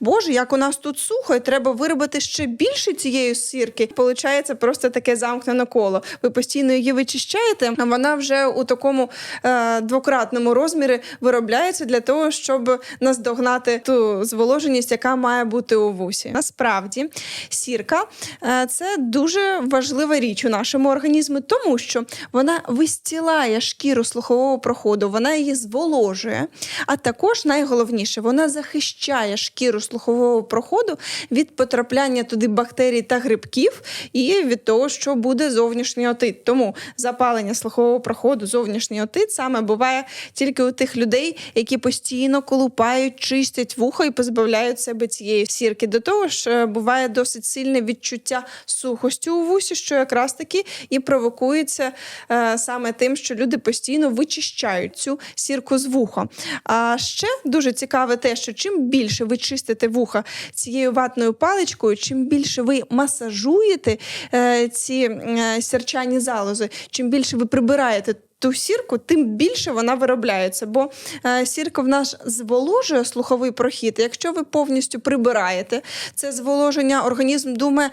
Боже, як у нас тут сухо, і треба виробити ще більше цієї сірки. Получається просто таке замкнене коло. Ви постійно її вичищаєте, а вона вже у такому е, двократному розмірі виробляється для того, щоб наздогнати ту зволоженість, яка має бути у вусі. Насправді, сірка е, це дуже важлива річ у нашому організмі, тому що вона вистілає шкіру слухового проходу, вона її зволожує. А також найголовніше, вона захищає шкіру слухового проходу від потрапляння туди бактерій та грибків і від того, що буде зовнішній отит. Тому запалення слухового проходу, зовнішній отит саме буває тільки у тих людей, які постійно колупають, чистять вухо і позбавляють себе цієї сірки. До того ж, е, буває досить сильне відчуття сухості у вусі, що якраз таки і провокується е, саме тим, що люди постійно вичищають цю сірку з вуха. А ще дуже цікаве те, що чим більше ви чистите вуха цією ватною паличкою, чим більше ви масажуєте е, ці е, сірчані залози, чим більше ви прибираєте. Ту сірку, тим більше вона виробляється, бо е, сірка в нас зволожує слуховий прохід. Якщо ви повністю прибираєте це зволоження, організм думає,